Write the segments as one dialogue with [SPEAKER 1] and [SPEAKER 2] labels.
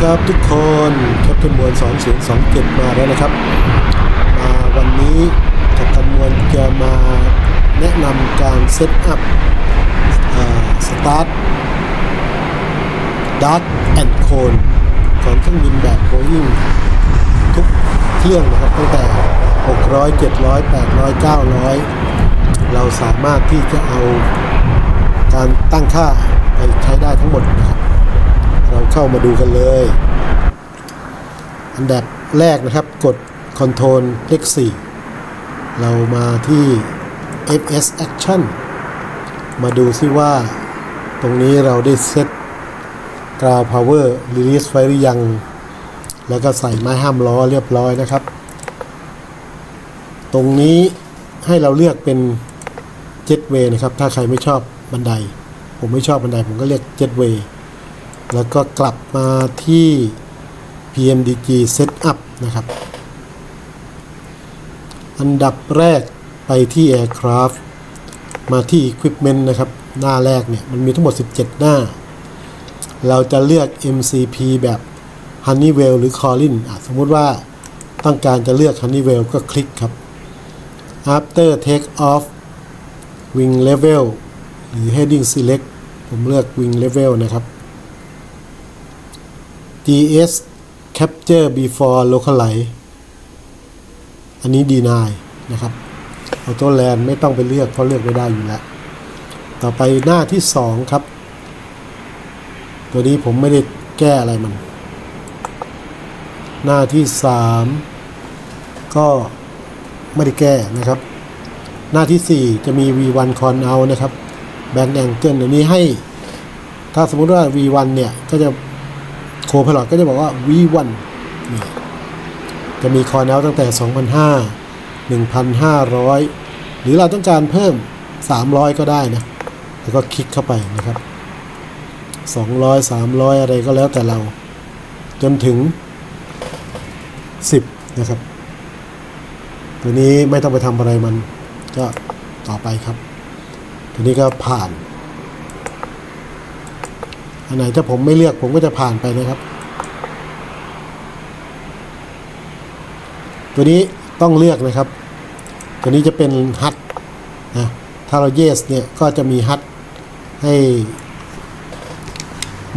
[SPEAKER 1] ครับทุกคนแคปทันมวล2027 มาแล้วนะครับ มาวันนี้แคปทันมวลจะมาแนะนำการเซตอัพสตาร์ทดัตแอนโคนของเครื่องบินแบบโบอิงทุกเครื่องนะครับตั้งแต่ 600 700 800 900 เราสามารถที่จะเอาการตั้งค่าไปใช้ได้ทั้งหมดนะครับ เราเข้ามาดูกันเลย อันดับแรกนะครับกด Ctrl เลข4เรามาที่ FS Action มาดูซิว่า ตรงนี้เราได้เซต Ground Power Release ไว้หรือยัง แล้วก็ใส่ไม้ห้ามล้อเรียบร้อยนะครับ ตรงนี้ให้เราเลือกเป็น Jetway นะครับ ถ้าใครไม่ชอบบันได ผมไม่ชอบบันได ผมก็เรียก Jetway แล้วก็กลับมาที่ PMDG Setup นะครับ อันดับแรกไปที่ Aircraft มาที่ Equipment นะครับ หน้าแรกเนี่ย มันมีทั้งหมด 17 หน้า เราจะเลือก MCP แบบ Honeywell หรือ Collin สมมุติว่าต้องการจะเลือก Honeywell ก็คลิกครับ After Take Off Wing Level หรือ Heading Select ผมเลือก Wing Level นะครับ GS Capture Before Localize อันนี้ Deny นะครับ Auto Land ไม่ต้องไปเลือกเพราะเลือกไม่ได้อยู่แล้ว ต่อไปหน้าที่ 2 ครับ ตัวนี้ผมไม่ได้แก้อะไรมัน หน้าที่ 3 ก็ไม่ได้แก้นะครับ หน้าที่ 4 จะมี V1 Con Out นะครับ Bank Angle อันนี้ให้ ถ้าสมมติว่า V1 เนี่ย ก็จะ โคพลอตก็จะบอกว่า V1 จะมีคอร์เนลตั้งแต่ 2,500 1,500 หรือเราต้องการเพิ่ม 300 ก็ได้นะ แล้วก็คลิกเข้าไปนะครับ 200 300 อะไรก็แล้วแต่เรา จนถึง 10 นะครับ ตัวนี้ไม่ต้องไปทำอะไรมัน ก็ต่อไปครับ ตัวนี้ก็ผ่าน อันไหนถ้าผมไม่เลือกผมก็จะผ่านไปนะครับ ตัวนี้ต้องเลือกนะครับ ตัวนี้จะเป็นฮัทนะถ้าเรา yes เนี่ยก็จะมีฮัทให้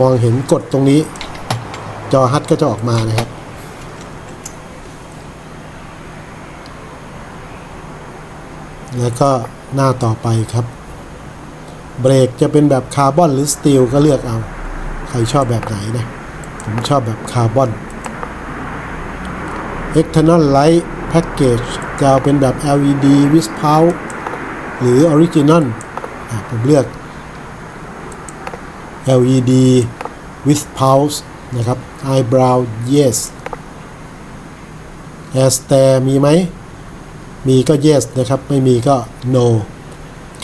[SPEAKER 1] มองเห็นกดตรงนี้ จอฮัทก็จะออกมานะครับแล้วก็หน้าต่อไปครับ เบรกจะเป็นแบบคาร์บอนหรือสตีลก็เลือกเอา ใครชอบแบบไหนนะ ผมชอบแบบคาร์บอน External Light Package จะเอาเป็นแบบ LED with power หรือ Original อผมเลือก LED with pulse นะครับ Eyebrow yes Air Stare มีไหม มีก็ yes นะครับ ไม่มีก็ no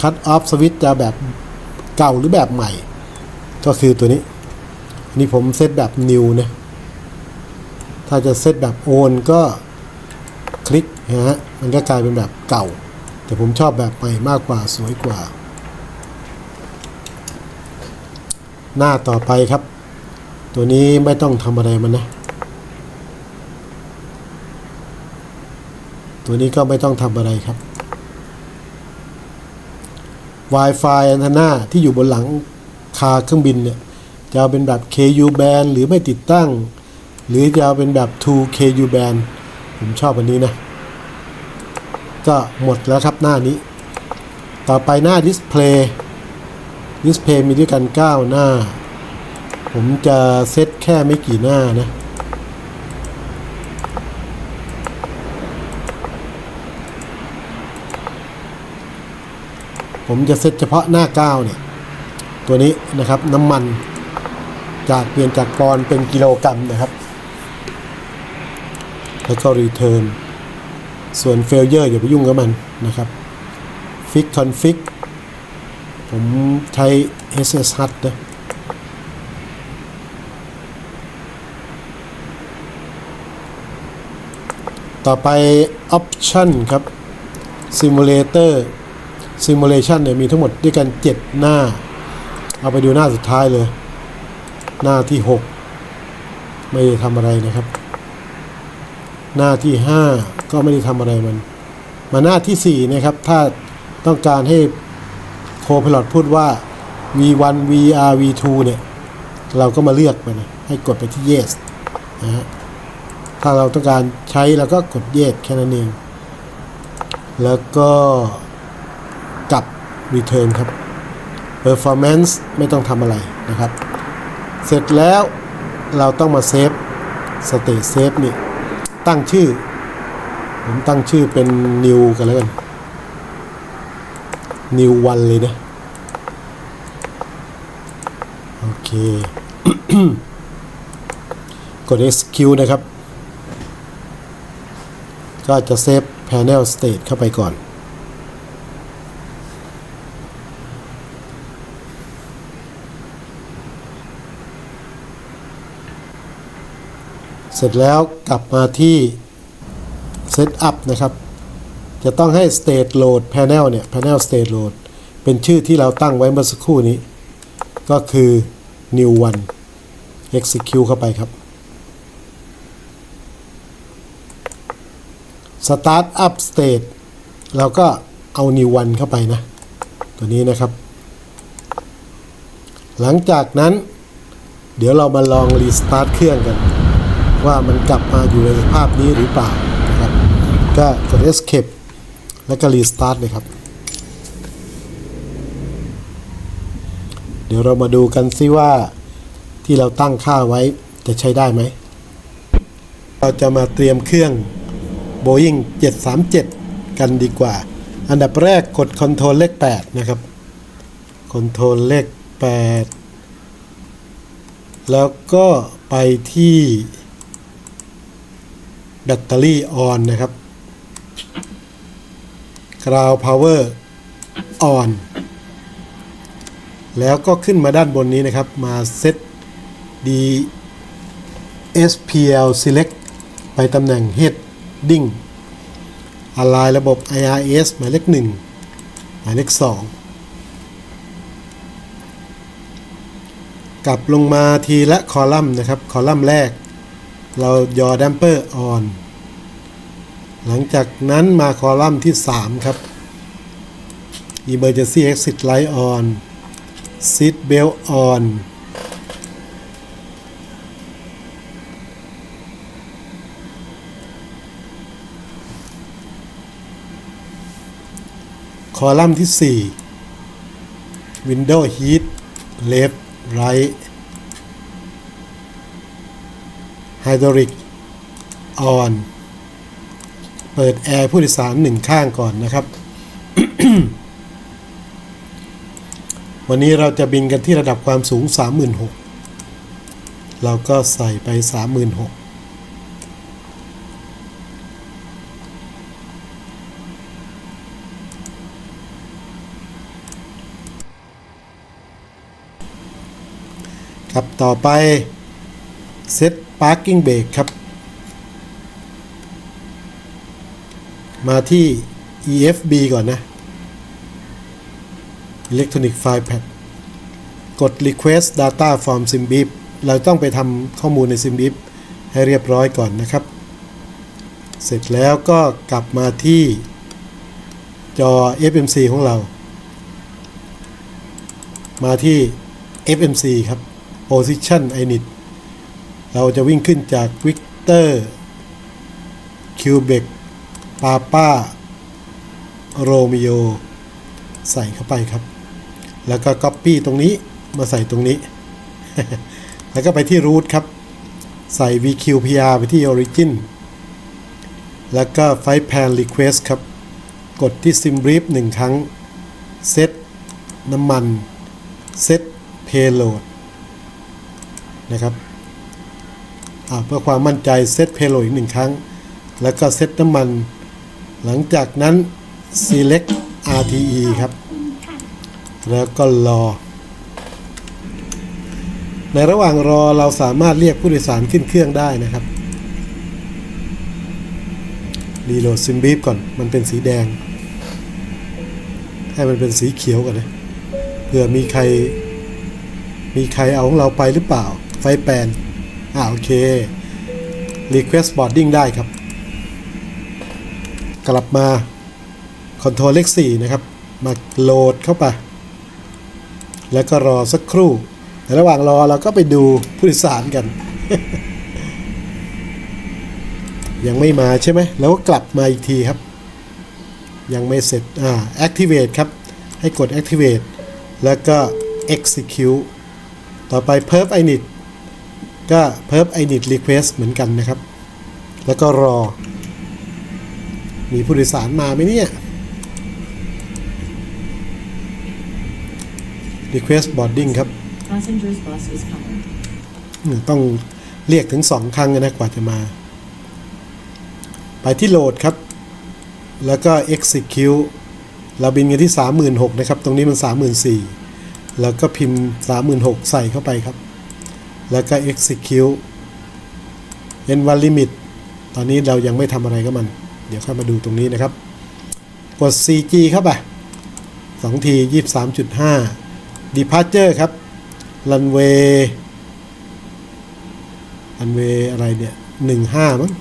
[SPEAKER 1] Cut off switch จะแบบเก่าหรือแบบใหม่ ก็คือตัวนี้ นนี้ผมเซตแบบ new นะถ้าจะเซตแบบ on ก็คลิกนะฮะมันก็กลายเป็นแบบเก่า แต่ผมชอบแบบใหม่มากกว่าสวยกว่า หน้าต่อไปครับ ตัวนี้ไม่ต้องทำอะไรมันนะ ตัวนี้ก็ไม่ต้องทำอะไรครับ Wi-Fi อันทนาที่อยู่บนหลังคาเครื่องบินเนี่ย จะเอาเป็นแบบ KU band หรือไม่ติดตั้ง หรือจะเอาเป็นแบบ 2 KU band ผมชอบอันนี้นะ ก็หมดแล้วครับหน้านี้ ต่อไปหน้า Display Display มีด้วยกัน 9 หน้า ผมจะเซตแค่ไม่กี่หน้านะผมจะเซตเฉพาะหน้า 9 เนี่ย ตัวนี้นะครับน้ำมัน จากเปลี่ยนจากปอนเป็นกิโลกรัมนะครับ แล้วก็ return ส่วน failure อย่าไปยุ่งกับมันนะครับ fix config ผมใช้ SSH นะต่อไป option ครับ simulator simulation เนี่ยมีทั้งหมดด้วยกัน 7 หน้า เอาไปดูหน้าสุดท้ายเลย หน้าที่ 6 ไม่ได้ทำอะไรนะครับ หน้าที่ 5 ก็ไม่ได้ทำอะไรมัน มาหน้าที่ 4 นะครับ ถ้าต้องการให้โคพลอตพูดว่า v1 vr v2 เนี่ย เราก็มาเลือกไปนะให้กดไปที่ yes นะฮะถ้าเราต้องการใช้เราก็กด yes แค่นั้นเอง แล้วก็กลับ return ครับ performance ไม่ต้องทำอะไรนะครับ เสร็จแล้วเราต้องมาเซฟ state save นี่ตั้งชื่อ ผมตั้งชื่อเป็น new กันแล้วกัน new one เลยนะ โอเค กด execute นะครับ ก็จะเซฟ panel state เข้าไปก่อน เสร็จแล้วกลับมาที่ Setup นะครับ จะต้องให้ State Load Panel เนี่ย Panel State Load เป็นชื่อที่เราตั้งไว้เมื่อสักครู่นี้ ก็คือ New One Execute เข้าไปครับ Start Up State เราก็เอา New One เข้าไปนะ ตัวนี้นะครับ หลังจากนั้น เดี๋ยวเรามาลอง Restart เครื่องกัน ว่ามันกลับมาอยู่ในสภาพนี้หรือเปล่านะครับก็กด escape แล้วก็ restart เลยครับ เดี๋ยวเรามาดูกันซิว่าที่เราตั้งค่าไว้จะใช้ได้ไหม เราจะมาเตรียมเครื่อง Boeing 737 กันดีกว่า อันดับแรกกด Ctrl เลข 8 นะครับ Ctrl เลข 8 แล้วก็ไปที่ แบตเตอรี่ออนนะครับ ground power on แล้วก็ขึ้นมาด้านบนนี้นะครับมาเซต d SPL select ไปตำแหน่ง heading align ระบบ IRS หมายเลข1หมายเลข2กลับลงมาทีละคอลัมน์นะครับ คอลัมน์แรก เรายอดัมเปอร์ออน หลังจากนั้นมาคอลัมน์ที่ 3 ครับ Emergency Exit Light on Seat Belt on คอลัมน์ที่ 4 Window Heat Left Right Hydraulic on เปิดแอร์ผู้โดยสารหนึ่งข้างก่อนนะครับ วันนี้เราจะบินกันที่ระดับความสูง 36,000เราก็ใส่ไป 36,000ครับ ต่อไปเซต Parking Brake ครับ มาที่ EFB ก่อนนะ Electronic File Pad กด Request Data from SimBeep เราต้องไปทำข้อมูลใน SimBeep ให้เรียบร้อยก่อนนะครับ เสร็จแล้วก็กลับมาที่จอ FMC ของเรา มาที่ FMC ครับ Position Init เราจะวิ่งขึ้นจาก Victor Quebec Papa Romeo ใส่เข้าไปครับ แล้วก็ Copy ตรงนี้มาใส่ตรงนี้ แล้วก็ไปที่ Root ครับ ใส่ VQPR ไปที่ Origin แล้วก็ File Pan Request ครับ กดที่ SimBrief หนึ่งครั้งเซตน้ำมันเซต Payload นะครับ เพื่อความมั่นใจเซต Payload อีกหนึ่งครั้ง แล้วก็เซตน้ำมัน หลังจากนั้น select RTE ครับ แล้วก็รอ ในระหว่างรอเราสามารถเรียกผู้โดยสารขึ้นเครื่องได้นะครับรีโหลดซิมบีฟก่อน มันเป็นสีแดง ให้มันเป็นสีเขียวก่อนนะเผื่อมีใคร มีใครเอาของเราไปหรือเปล่า ไฟแปน อ่าโอเค request boarding ได้ครับ กลับมา Control เลข4นะครับ มาโหลดเข้าไป แล้วก็รอสักครู่ ในระหว่างรอเราก็ไปดูผู้โดยสารกัน ยังไม่มาใช่ไหม แล้วก็กลับมาอีกทีครับ ยังไม่เสร็จ อ่า activate ครับ ให้กด activate แล้วก็ execute ต่อไป perf init ก็ perf init request เหมือนกันนะครับ แล้วก็รอ มีผู้โดยสารมาไหมเนี่ย request boarding ครับ
[SPEAKER 2] Passenger's bus is coming.
[SPEAKER 1] อืมต้องเรียกถึงสองครั้งนะกว่าจะมา ไปที่โหลดครับ แล้วก็ execute เราบินกันที่ 36,000นะครับ ตรงนี้มัน 34,000 แล้วก็พิมพ์ 36,000 ใส่เข้าไปครับ แล้วก็ execute n one limit ตอนนี้เรายังไม่ทำอะไรกับมัน เดี๋ยวเข้ามาดูตรงนี้นะครับ กด CG เข้าไป2ที23.5 departure ครับรันเวย์รันเวย์อะไรเนี่ยหนึ่งห้ามั้ง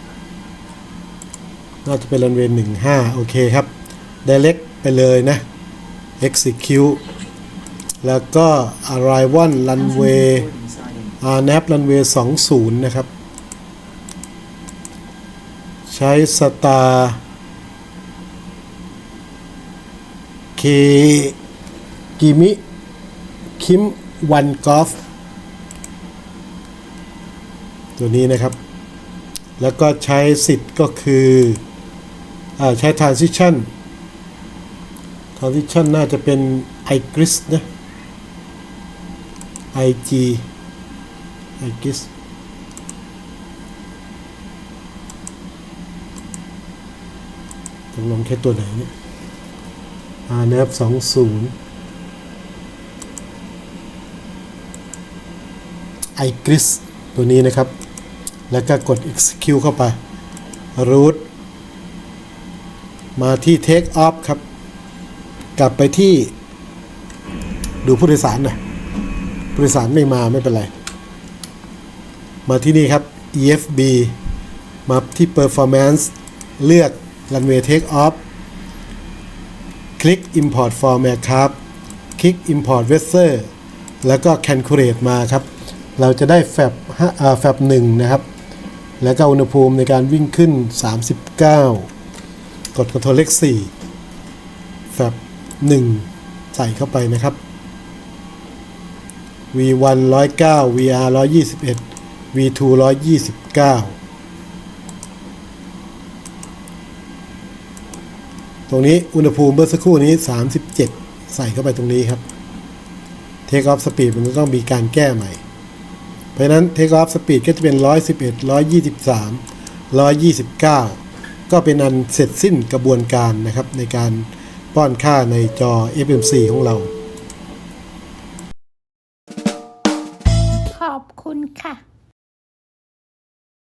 [SPEAKER 1] น่าจะเป็นรันเวย์หนึ่งห้าโอเคครับ direct ไปเลยนะ execute แล้วก็ arrival runway
[SPEAKER 2] n a
[SPEAKER 1] p Runway 20 นะครับ ใช้ Star K กิมิ คิม วันกอล์ฟตัวนี้นะครับ แล้วก็ใช้สิทธิ์ก็คืออใช้ Transition Transition น่าจะเป็น i g r i s นะ IG igris ตกลงแค่ตัวไหนเนี่ย RNF 20 i g r i s ตัวนี้นะครับ แล้วก็กด execute เข้าไป root มาที่ take off ครับ กลับไปที่ดูผู้โดยสารหน่อยผู้โดยสารไม่มาไม่เป็นไร มาที่นี่ครับ EFB มาที่ performance เลือก runway take off คลิก import form aircraft คลิก import vessel แล้วก็ calculate มาครับ เราจะได้แฟบห้าแฟบหนึ่งนะครับ แล้วก็อุณหภูมิในการวิ่งขึ้น 39 กด Ctrl เลข4แฟบ1 ใส่เข้าไปนะครับ V1 109 VR 121 V2 129 ตรงนี้อุณหภูมิเมื่อสักครู่นี้ 37 ใส่เข้าไปตรงนี้ครับ Take off speed มันจะต้องมีการแก้ใหม่ เพราะนั้น Take off speed ก็จะเป็น 111 123 129 ก็เป็นอันเสร็จสิ้นกระบวนการนะครับในการป้อนค่าในจอ FMC ของเรา